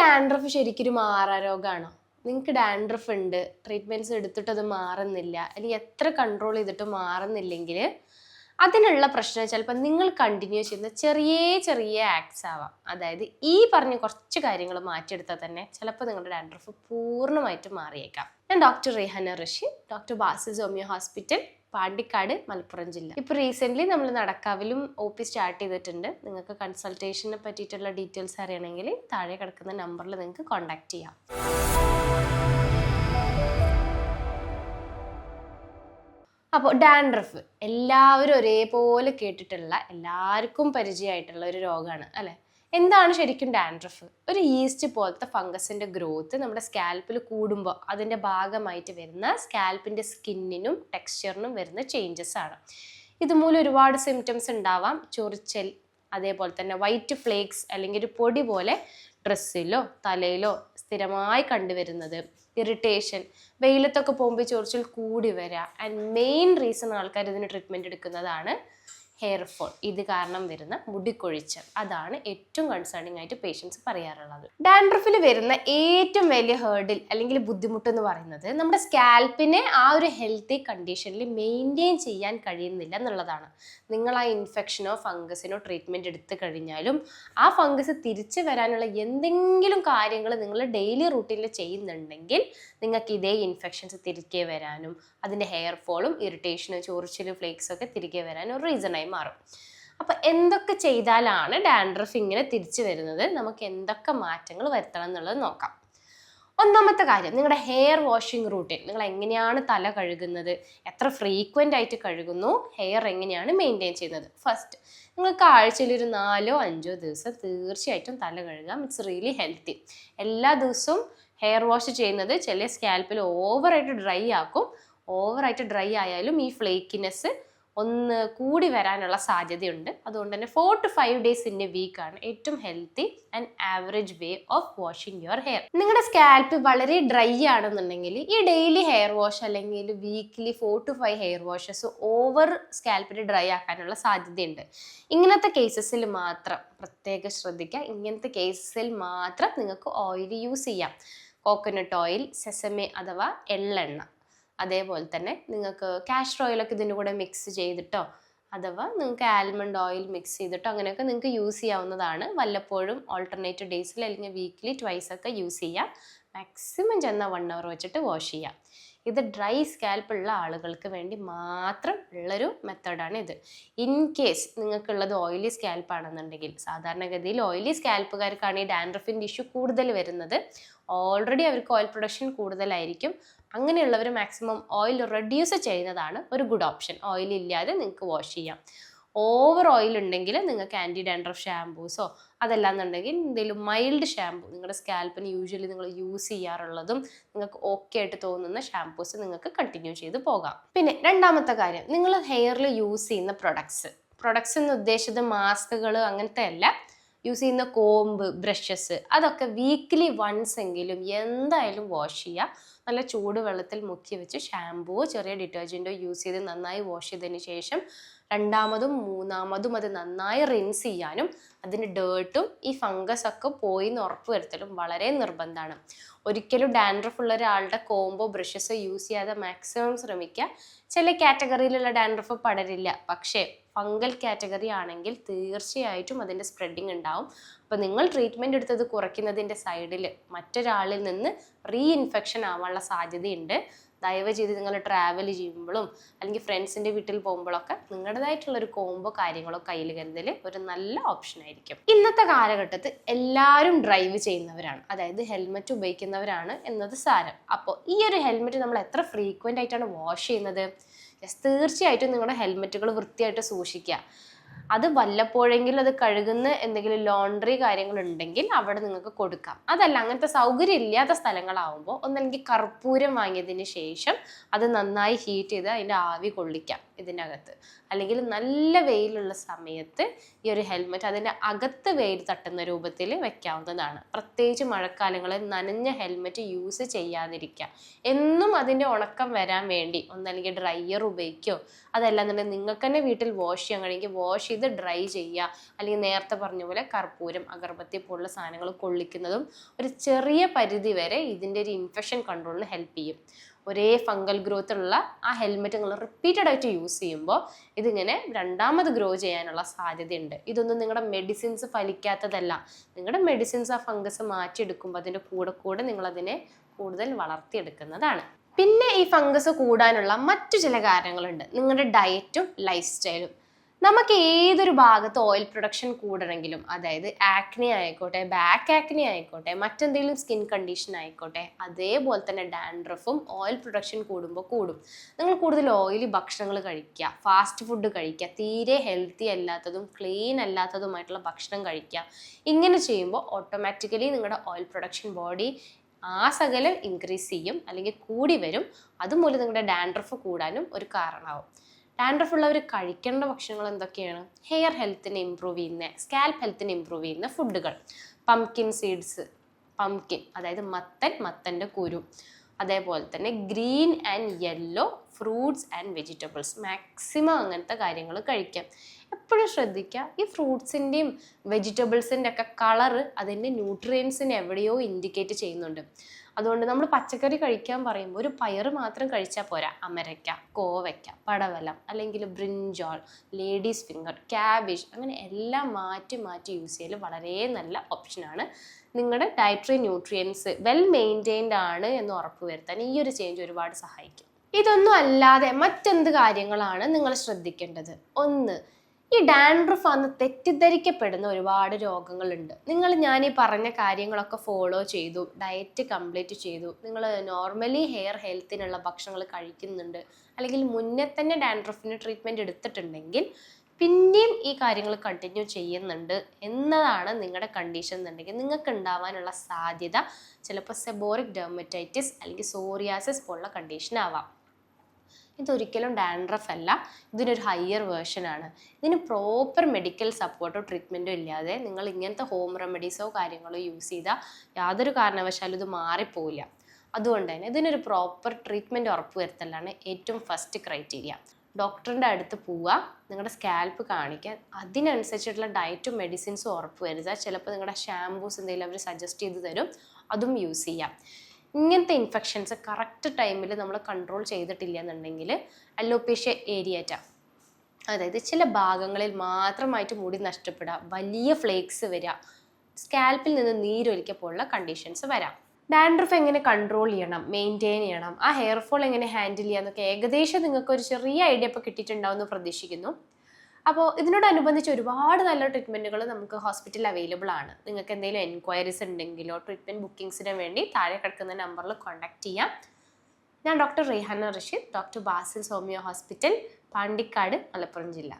Dandruff ശരിക്കും ഒരു മാറാരോഗമാണോ നിങ്ങൾക്ക് ഡാൻഡ്രഫ് ഉണ്ട് ട്രീറ്റ്മെന്റ്സ് എടുത്തിട്ട് അത് മാറുന്നില്ല അല്ലെങ്കിൽ എത്ര കൺട്രോൾ ചെയ്തിട്ട് മാറുന്നില്ലെങ്കിൽ അതിനുള്ള പ്രശ്നം ചിലപ്പോൾ നിങ്ങൾ കണ്ടിന്യൂ ചെയ്യുന്ന ചെറിയ ചെറിയ ആക്ട്സ് ആവാം. അതായത് ഈ പറഞ്ഞ കുറച്ച് കാര്യങ്ങൾ മാറ്റിയെടുത്താൽ തന്നെ ചിലപ്പോൾ നിങ്ങളുടെ ഡാൻഡ്രഫ് പൂർണമായിട്ട് മാറിയേക്കാം. ഞാൻ doctor Rehana Rashi doctor Basil's homeo hospital Pandikkad Malappuram ജില്ല. ഇപ്പോൾ റീസെന്റ്ലി നമ്മൾ നടക്കാവിലും ഒ പി സ്റ്റാർട്ട് ചെയ്തിട്ടുണ്ട്. നിങ്ങൾക്ക് കൺസൾട്ടേഷനെ പറ്റിയിട്ടുള്ള ഡീറ്റെയിൽസ് അറിയണമെങ്കിൽ താഴെ കിടക്കുന്ന നമ്പറിൽ നിങ്ങൾക്ക് കോൺടാക്ട് ചെയ്യാം. അപ്പോൾ ഡാൻഡ്രഫ് എല്ലാവരും ഒരേപോലെ കേട്ടിട്ടുള്ള എല്ലാവർക്കും പരിചയമായിട്ടുള്ള ഒരു രോഗമാണ് അല്ലേ? എന്താണ് ശരിക്കും ഡാൻഡ്രഫ്? ഒരു ഈസ്റ്റ് പോലത്തെ ഫംഗസിന്റെ ഗ്രോത്ത് നമ്മുടെ സ്കാൽപ്പിൽ കൂടുമ്പോൾ അതിന്റെ ഭാഗമായിട്ട് വരുന്ന സ്കാൽപ്പിന്റെ സ്കിന്നിനും ടെക്സ്ചറിനും വരുന്ന ചേഞ്ചസ് ആണ്. ഇതുമൂലം ഒരുപാട് സിംറ്റംസ് ഉണ്ടാവാം. ചൊറിച്ചൽ അതേപോലെ തന്നെ വൈറ്റ് ഫ്ലേക്സ് അല്ലെങ്കിൽ ഒരു പൊടി പോലെ ഡ്രസ്സിലോ തലയിലോ സ്ഥിരമായി കണ്ടുവരുന്നത്. ഇറിറ്റേഷൻ വെയിലത്തൊക്കെ പോകുമ്പോൾ ചൊറിച്ചിൽ കൂടി വരിക ആൻഡ് മെയിൻ റീസൺ ആൾക്കാർ ഇതിന് ട്രീറ്റ്മെന്റ് എടുക്കുന്നതാണ് ഹെയർ ഫോൾ ഇത് കാരണം വരുന്ന മുടിക്കൊഴിച്ചൽ. അതാണ് ഏറ്റവും കൺസേണിംഗ് ആയിട്ട് പേഷ്യൻസ് പറയാറുള്ളത്. ഡാൻഡ്രഫിൽ വരുന്ന ഏറ്റവും വലിയ ഹേർഡിൽ അല്ലെങ്കിൽ ബുദ്ധിമുട്ട് എന്ന് പറയുന്നത് നമ്മുടെ സ്കാൽപ്പിനെ ആ ഒരു ഹെൽത്തി കണ്ടീഷനിൽ മെയിന്റെയിൻ ചെയ്യാൻ കഴിയുന്നില്ല എന്നുള്ളതാണ്. നിങ്ങൾ ആ ഇൻഫെക്ഷനോ ഫംഗസിനോ ട്രീറ്റ്മെന്റ് എടുത്തു കഴിഞ്ഞാലും ആ ഫംഗസ് തിരിച്ചു വരാനുള്ള എന്തെങ്കിലും കാര്യങ്ങൾ നിങ്ങൾ ഡെയിലി റൂട്ടീനിൽ ചെയ്യുന്നുണ്ടെങ്കിൽ നിങ്ങൾക്ക് ഇതേ ഇൻഫെക്ഷൻസ് തിരികെ വരാനും അതിന്റെ ഹെയർ ഫോളും ഇറിറ്റേഷനും ചോറിച്ചിലും ഫ്ലേക്സും ഒക്കെ തിരികെ വരാനും ഒരു റീസണായി മാറും അപ്പം എന്തൊക്കെ ചെയ്താലാണ് ഡാൻഡ്രഫ് ഇങ്ങനെ തിരിച്ചു വരുന്നത്? നമുക്ക് എന്തൊക്കെ മാറ്റങ്ങൾ വരുത്തണം എന്നുള്ളത് നോക്കാം. ഒന്നാമത്തെ കാര്യം നിങ്ങളുടെ ഹെയർ വാഷിംഗ് റൂട്ടീൻ നിങ്ങൾ എങ്ങനെയാണ് തല കഴുകുന്നത്? എത്ര ഫ്രീക്വന്റ് ആയിട്ട് കഴുകുന്നു? ഹെയർ എങ്ങനെയാണ് മെയിന്റെയിൻ ചെയ്യുന്നത്? ഫസ്റ്റ് നിങ്ങൾക്ക് ആഴ്ചയിൽ ഒരു നാലോ അഞ്ചോ ദിവസം തീർച്ചയായിട്ടും തല കഴുകാം ഇറ്റ്സ് റിയലി ഹെൽത്തി എല്ലാ ദിവസവും ഹെയർ വാഷ് ചെയ്യുന്നത് ചില സ്കാൽപ്പിൽ ഓവറായിട്ട് ഡ്രൈ ആക്കും. ഓവറായിട്ട് ഡ്രൈ ആയാലും ഈ ഫ്ലേക്കിനെസ് ഒന്ന് കൂടി വരാനുള്ള സാധ്യതയുണ്ട്. അതുകൊണ്ട് തന്നെ ഫോർ ടു ഫൈവ് എ വീക്കാണ് ഏറ്റവും healthy and average way of washing your hair നിങ്ങളുടെ സ്കാൽപ്പ് വളരെ ഡ്രൈ ആണെന്നുണ്ടെങ്കിൽ ഈ ഡെയിലി ഹെയർ വാഷ് അല്ലെങ്കിൽ weekly four two five hair washes over സ്കാൽപ്പിൽ ഡ്രൈ ആക്കാനുള്ള സാധ്യതയുണ്ട്. ഇങ്ങനത്തെ കേസസിൽ മാത്രം പ്രത്യേകം ശ്രദ്ധിക്കുക. ഇങ്ങനത്തെ കേസസിൽ മാത്രം നിങ്ങൾക്ക് ഓയിൽ യൂസ് ചെയ്യാം. കോക്കനട്ട് ഓയിൽ സെസമെ അഥവാ എള്ളെണ്ണ. അതേപോലെ തന്നെ നിങ്ങൾക്ക് കാസ്റ്റർ ഓയിലൊക്കെ ഇതിന്റെ കൂടെ മിക്സ് ചെയ്തിട്ടോ അഥവാ നിങ്ങൾക്ക് ആൽമണ്ട് ഓയിൽ മിക്സ് ചെയ്തിട്ടോ അങ്ങനെയൊക്കെ നിങ്ങൾക്ക് യൂസ് ചെയ്യാവുന്നതാണ്. വല്ലപ്പോഴും ഓൾട്ടർനേറ്റ് ഡേയ്സിൽ അല്ലെങ്കിൽ വീക്ക്ലി ട്വൈസ് ഒക്കെ യൂസ് ചെയ്യാം. മാക്സിമം ചെന്നാൽ വൺ അവർ വെച്ചിട്ട് വാഷ് ചെയ്യാം. ഇത് ഡ്രൈ സ്കാൽപ്പ് ഉള്ള ആളുകൾക്ക് വേണ്ടി മാത്രം ഉള്ളൊരു മെത്തേഡാണ് ഇത്. ഇൻ കേസ് നിങ്ങൾക്കുള്ളത് ഓയിലി സ്കാൽപ്പ് ആണെന്നുണ്ടെങ്കിൽ സാധാരണഗതിയിൽ ഓയിലി സ്കാൽപ്പുകാർക്കാണ് ഈ ഡാൻഡ്രഫിന്റെ ഇഷ്യൂ കൂടുതൽ വരുന്നത്. ഓൾറെഡി അവർക്ക് ഓയിൽ പ്രൊഡക്ഷൻ കൂടുതലായിരിക്കും. അങ്ങനെയുള്ളവർ മാക്സിമം ഓയിൽ റെഡ്യൂസ് ചെയ്യുന്നതാണ് ഒരു ഗുഡ് ഓപ്ഷൻ. ഓയിൽ ഇല്ലാതെ നിങ്ങൾക്ക് വാഷ് ചെയ്യാം. ഓവർ ഓയിൽ ഉണ്ടെങ്കിൽ നിങ്ങൾക്ക് ആന്റി ഡാൻഡ്രഫ് ഷാംപൂസോ അതല്ലാന്നുണ്ടെങ്കിൽ എന്തെങ്കിലും മൈൽഡ് ഷാംപൂ നിങ്ങളുടെ സ്കാൽപ്പിന് യൂഷ്വലി നിങ്ങൾ യൂസ് ചെയ്യാറുള്ളതും നിങ്ങൾക്ക് ഓക്കെ ആയിട്ട് തോന്നുന്ന ഷാംപൂസ് നിങ്ങൾക്ക് കണ്ടിന്യൂ ചെയ്ത് പോകാം. പിന്നെ രണ്ടാമത്തെ കാര്യം നിങ്ങൾ ഹെയറിൽ യൂസ് ചെയ്യുന്ന പ്രൊഡക്ട്സ് പ്രൊഡക്ട്സ് എന്ന് ഉദ്ദേശിച്ചത് മാസ്കുകൾ അങ്ങനത്തെ അല്ല യൂസ് ചെയ്യുന്ന കോമ്പ് ബ്രഷസ് അതൊക്കെ വീക്ക്ലി വൺസ് എങ്കിലും എന്തായാലും വാഷ് ചെയ്യുക. നല്ല ചൂടുവെള്ളത്തിൽ മുക്കി വെച്ച് ഷാമ്പുവോ ചെറിയ ഡിറ്റർജന്റോ യൂസ് ചെയ്ത് നന്നായി വാഷ് ചെയ്തതിന് ശേഷം രണ്ടാമതും മൂന്നാമതും അത് നന്നായി റിൻസ് ചെയ്യാനും അതിന് ഡേർട്ടും ഈ ഫംഗസ് ഒക്കെ പോയി എന്ന് ഉറപ്പ് വരുത്തലും വളരെ നിർബന്ധമാണ് ഒരിക്കലും ഡാൻഡ്രഫ് ഉള്ള ഒരാളുടെ കോംബോ ബ്രഷസ് യൂസ് ചെയ്യാതെ മാക്സിമം ശ്രമിക്കുക. ചില കാറ്റഗറിയിലുള്ള ഡാൻഡ്രഫ് പടരില്ല. പക്ഷേ ഫംഗൽ കാറ്റഗറി ആണെങ്കിൽ തീർച്ചയായിട്ടും അതിന്റെ സ്പ്രെഡിങ് ഉണ്ടാവും. അപ്പോൾ നിങ്ങൾ ട്രീറ്റ്മെന്റ് എടുത്തത് കുറയ്ക്കുന്നതിന്റെ സൈഡിൽ മറ്റൊരാളിൽ നിന്ന് റീഇൻഫെക്ഷൻ ആവാനുള്ള സാധ്യതയുണ്ട്. ദയവ് ചെയ്ത് നിങ്ങൾ ട്രാവൽ ചെയ്യുമ്പോഴും അല്ലെങ്കിൽ ഫ്രണ്ട്സിന്റെ വീട്ടിൽ പോകുമ്പോഴൊക്കെ നിങ്ങളുടേതായിട്ടുള്ള ഒരു കോംബോ കാര്യങ്ങളോ കയ്യിൽ കരുതൽ ഒരു നല്ല ഓപ്ഷൻ ആയിരിക്കും. ഇന്നത്തെ കാലഘട്ടത്തിൽ എല്ലാവരും ഡ്രൈവ് ചെയ്യുന്നവരാണ്. അതായത് ഹെൽമെറ്റ് ഉപയോഗിക്കുന്നവരാണ് എന്നത് സാരം. അപ്പോൾ ഈ ഒരു ഹെൽമെറ്റ് നമ്മൾ എത്ര ഫ്രീക്വന്റ് ആയിട്ടാണ് വാഷ് ചെയ്യുന്നത്? തീർച്ചയായിട്ടും നിങ്ങളുടെ ഹെൽമെറ്റുകൾ വൃത്തിയായിട്ട് സൂക്ഷിക്കുക. അത് വല്ലപ്പോഴെങ്കിലും അത് കഴുകുന്ന എന്തെങ്കിലും ലോണ്ടറി കാര്യങ്ങൾ ഉണ്ടെങ്കിൽ അവിടെ നിങ്ങൾക്ക് കൊടുക്കാം. അതല്ല അങ്ങനത്തെ സൗകര്യം ഇല്ലാത്ത സ്ഥലങ്ങളാവുമ്പോൾ ഒന്നല്ലെങ്കിൽ കർപ്പൂരം വാങ്ങിയതിന് ശേഷം അത് നന്നായി ഹീറ്റ് ചെയ്ത് അതിന്റെ ആവി കൊള്ളിക്കാം. ഇതിനകത്ത്. അല്ലെങ്കിൽ നല്ല വെയിലുള്ള സമയത്ത് ഈ ഒരു ഹെൽമെറ്റ് അതിന്റെ അകത്ത് വെയിൽ തട്ടുന്ന രൂപത്തിൽ വെക്കാവുന്നതാണ്. പ്രത്യേകിച്ച് മഴക്കാലങ്ങളിൽ നനഞ്ഞ ഹെൽമെറ്റ് യൂസ് ചെയ്യാതിരിക്കുക. എന്നും അതിന്റെ ഉണക്കം വരാൻ വേണ്ടി ഒന്നല്ലെങ്കിൽ ഡ്രയർ ഉപയോഗിക്കോ? അതല്ലാന്നുണ്ടെങ്കിൽ നിങ്ങൾക്ക് തന്നെ വീട്ടിൽ വാഷ് ചെയ്യാൻ കഴിയുമെങ്കിൽ വാഷ് ചെയ്ത് ഡ്രൈ ചെയ്യുക. അല്ലെങ്കിൽ നേരത്തെ പറഞ്ഞ പോലെ കർപ്പൂരം അഗർബത്തി പോലുള്ള സാധനങ്ങൾ കൊള്ളിക്കുന്നതും ഒരു ചെറിയ പരിധി വരെ ഇതിന്റെ ഒരു ഇൻഫെക്ഷൻ കൺട്രോളിന് ഹെൽപ്പ് ചെയ്യും. ഒരേ ഫംഗൽ ഗ്രോത്ത് ഉള്ള ആ ഹെൽമെറ്റ് നിങ്ങൾ റിപ്പീറ്റഡ് ആയിട്ട് യൂസ് ചെയ്യുമ്പോൾ ഇതിങ്ങനെ രണ്ടാമത് ഗ്രോ ചെയ്യാനുള്ള സാധ്യതയുണ്ട്. ഇതൊന്നും നിങ്ങളുടെ മെഡിസിൻസ് ഫലിക്കാത്തതല്ല. നിങ്ങളുടെ മെഡിസിൻസ് ആ ഫംഗസ് മാറ്റിയെടുക്കുമ്പോൾ അതിന്റെ കൂടെ കൂടെ നിങ്ങളതിനെ കൂടുതൽ വളർത്തിയെടുക്കുന്നതാണ്. പിന്നെ ഈ ഫംഗസ് കൂടാനുള്ള മറ്റു ചില കാരണങ്ങളുണ്ട് നിങ്ങളുടെ ഡയറ്റും ലൈഫ് സ്റ്റൈലും നമുക്ക് ഏതൊരു ഭാഗത്ത് ഓയിൽ പ്രൊഡക്ഷൻ കൂടണമെങ്കിലും അതായത് ആക്നി ആയിക്കോട്ടെ ബാക്ക് ആക്നി ആയിക്കോട്ടെ മറ്റെന്തെങ്കിലും സ്കിൻ കണ്ടീഷൻ ആയിക്കോട്ടെ അതേപോലെ തന്നെ ഡാൻഡ്രഫും ഓയിൽ പ്രൊഡക്ഷൻ കൂടുമ്പോൾ കൂടും. നിങ്ങൾ കൂടുതൽ ഓയിലി ഭക്ഷണങ്ങൾ കഴിക്കുക ഫാസ്റ്റ് ഫുഡ് കഴിക്കുക തീരെ ഹെൽത്തി അല്ലാത്തതും ക്ലീൻ അല്ലാത്തതുമായിട്ടുള്ള ഭക്ഷണം കഴിക്കുക. ഇങ്ങനെ ചെയ്യുമ്പോൾ ഓട്ടോമാറ്റിക്കലി നിങ്ങളുടെ ഓയിൽ പ്രൊഡക്ഷൻ ബോഡി ആ സകലം ഇൻക്രീസ് ചെയ്യും അല്ലെങ്കിൽ കൂടി വരും. അതുമൂലം നിങ്ങളുടെ ഡാൻഡ്രഫ് കൂടാനും ഒരു കാരണമാവും. ഡാൻഡ്രഫ് ഉള്ളവർ കഴിക്കേണ്ട ഭക്ഷണങ്ങൾ എന്തൊക്കെയാണ്? ഹെയർ ഹെൽത്തിനെ ഇമ്പ്രൂവ് ചെയ്യുന്ന സ്കാൽപ്പ് ഹെൽത്തിനെ ഇമ്പ്രൂവ് ചെയ്യുന്ന ഫുഡുകൾ പംകിൻ സീഡ്സ് പംകിൻ അതായത് മത്തൻ മത്തന്റെ കുരു. അതേപോലെ തന്നെ green and yellow fruits and vegetables maximum അങ്ങനത്തെ കാര്യങ്ങൾ കഴിക്കാം. എപ്പോഴും ശ്രദ്ധിക്കുക ഈ ഫ്രൂട്ട്സിന്റെയും വെജിറ്റബിൾസിന്റെ ഒക്കെ കളറ് അതിന്റെ ന്യൂട്രിയൻസിനെ എവിടെയോ ഇൻഡിക്കേറ്റ് ചെയ്യുന്നുണ്ട്. അതുകൊണ്ട് നമ്മൾ പച്ചക്കറി കഴിക്കാൻ പറയുമ്പോൾ ഒരു പയറ് മാത്രം കഴിച്ചാൽ പോരാ. അമരയ്ക്ക കോവയ്ക്ക പടവലം അല്ലെങ്കിൽ ബ്രിഞ്ചോൾ ലേഡീസ് ഫിംഗർ ക്യാബേജ് അങ്ങനെ എല്ലാം മാറ്റി മാറ്റി യൂസ് ചെയ്യൽ വളരെ നല്ല ഓപ്ഷനാണ് നിങ്ങളുടെ ഡയറ്ററി ന്യൂട്രിയൻസ് വെൽ മെയിന്റെയിൻഡ് ആണ് എന്ന് ഉറപ്പ് വരുത്താൻ ഈ ഒരു ചേഞ്ച് ഒരുപാട് സഹായിക്കും. ഇതൊന്നും അല്ലാതെ മറ്റെന്ത് കാര്യങ്ങളാണ് നിങ്ങൾ ശ്രദ്ധിക്കേണ്ടത്? ഒന്ന് ഈ ഡാൻഡ്രഫ് അന്ന് തെറ്റിദ്ധരിക്കപ്പെടുന്ന ഒരുപാട് രോഗങ്ങളുണ്ട്. നിങ്ങൾ ഞാൻ ഈ പറഞ്ഞ കാര്യങ്ങളൊക്കെ ഫോളോ ചെയ്തു ഡയറ്റ് കംപ്ലീറ്റ് ചെയ്തു. നിങ്ങൾ നോർമലി ഹെയർ ഹെൽത്തിനുള്ള ഭക്ഷണങ്ങൾ കഴിക്കുന്നുണ്ട്. അല്ലെങ്കിൽ മുന്നേ തന്നെ ഡാൻഡ്രഫിന് ട്രീറ്റ്മെന്റ് എടുത്തിട്ടുണ്ടെങ്കിൽ പിന്നെയും ഈ കാര്യങ്ങൾ കണ്ടിന്യൂ ചെയ്യുന്നുണ്ട് എന്നതാണ് നിങ്ങളുടെ കണ്ടീഷൻ എന്നുണ്ടെങ്കിൽ നിങ്ങൾക്ക് ഉണ്ടാവാനുള്ള സാധ്യത. ചിലപ്പോൾ സെബോറിക് ഡെർമറ്റൈറ്റിസ് അല്ലെങ്കിൽ സോറിയാസിസ് പോലുള്ള കണ്ടീഷൻ ആവാം. ഇതൊരിക്കലും ഡാൻഡ്രഫ് അല്ല. ഇതിനൊരു ഹയർ വേർഷൻ ആണ്. ഇതിന് പ്രോപ്പർ മെഡിക്കൽ സപ്പോർട്ടോ ട്രീറ്റ്മെന്റോ ഇല്ലാതെ നിങ്ങൾ ഇങ്ങനത്തെ ഹോം റെമഡീസോ കാര്യങ്ങളോ യൂസ് ചെയ്താൽ യാതൊരു കാരണവശാലും ഇത് മാറിപ്പോവില്ല. അതുകൊണ്ട് തന്നെ ഇതിനൊരു പ്രോപ്പർ ട്രീറ്റ്മെന്റ് ഉറപ്പുവരുത്തലാണ് ഏറ്റവും ഫസ്റ്റ് ക്രൈറ്റീരിയ ഡോക്ടറിന്റെ അടുത്ത് പോവുക നിങ്ങളുടെ സ്കാൽപ്പ് കാണിക്കാൻ. അതിനനുസരിച്ചിട്ടുള്ള ഡയറ്റും മെഡിസിൻസും ഉറപ്പ് വരുത്തുക ചിലപ്പോൾ നിങ്ങളുടെ ഷാംപൂസ് എന്തെങ്കിലും അവർ സജസ്റ്റ് ചെയ്ത് തരും. അതും യൂസ് ചെയ്യാം. ഇങ്ങനത്തെ ഇൻഫെക്ഷൻസ് കറക്റ്റ് ടൈമിൽ നമ്മൾ കൺട്രോൾ ചെയ്തിട്ടില്ല എന്നുണ്ടെങ്കിൽ അലോപേഷ്യ ഏരിയറ്റ അതായത് ചില ഭാഗങ്ങളിൽ മാത്രമായിട്ട് മുടി നഷ്ടപ്പെടുക വലിയ ഫ്ലേക്സ് വരിക സ്കാൽപ്പിൽ നിന്ന് നീരൊലിക്കപ്പോലുള്ള കണ്ടീഷൻസ് വരാം. ഡാൻഡ്രഫ് എങ്ങനെ കൺട്രോൾ ചെയ്യണം മെയിന്റെയിൻ ചെയ്യണം ആ ഹെയർ ഫോൾ എങ്ങനെ ഹാൻഡിൽ ചെയ്യാം എന്നൊക്കെ ഏകദേശം നിങ്ങൾക്ക് ഒരു ചെറിയ ഐഡിയ ഇപ്പോൾ കിട്ടിയിട്ടുണ്ടാവുമെന്ന് പ്രതീക്ഷിക്കുന്നു. അപ്പോൾ ഇതിനോടനുബന്ധിച്ച് ഒരുപാട് നല്ല ട്രീറ്റ്മെന്റുകൾ നമുക്ക് ഹോസ്പിറ്റലിൽ അവൈലബിൾ ആണ്. നിങ്ങൾക്ക് എന്തെങ്കിലും എൻക്വയറീസ് ഉണ്ടെങ്കിലോ ട്രീറ്റ്മെന്റ് ബുക്കിംഗ്സിന് വേണ്ടി താഴെ കിടക്കുന്ന നമ്പറിൽ കോൺടാക്ട് ചെയ്യാം. ഞാൻ doctor Rehana Rashid doctor Basil homeo hospital Pandikkad Malappuram ജില്ല.